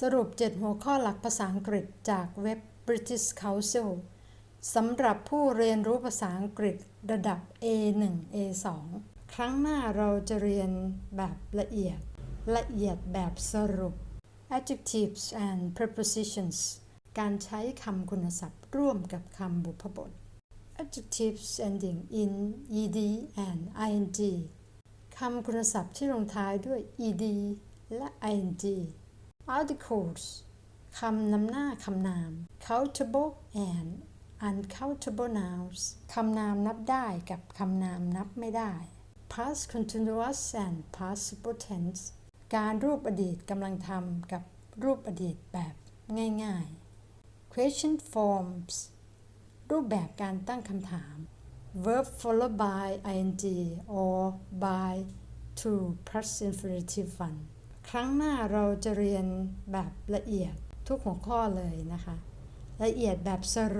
สรุป 7 หัวข้อหลักภาษาอังกฤษจากเว็บ British Council สำหรับผู้เรียนรู้ภาษาอังกฤษระดับ A1 A2 ครั้งหน้าเราจะเรียนแบบละเอียด ละเอียดแบบสรุป adjectives and prepositions การใช้คำคุณศัพท์ร่วมกับคำบุพบท adjectives ending in ed and ing คำคุณศัพท์ที่ลงท้ายด้วย ed และ ing articles คำนำหน้าคำนาม countable and uncountable nouns คำนามนับได้กับคำนามนับไม่ได้ past continuous and participle tense การรูปอดีตกำลังทำกับรูปอดีตแบบง่ายๆ question forms รูปแบบการตั้งคำถาม verb followed by ing or by to plus infinitive one ครั้งหน้าเราจะเรียนแบบละเอียดทุกหัวข้อเลยนะคะ ละเอียดแบบสรุป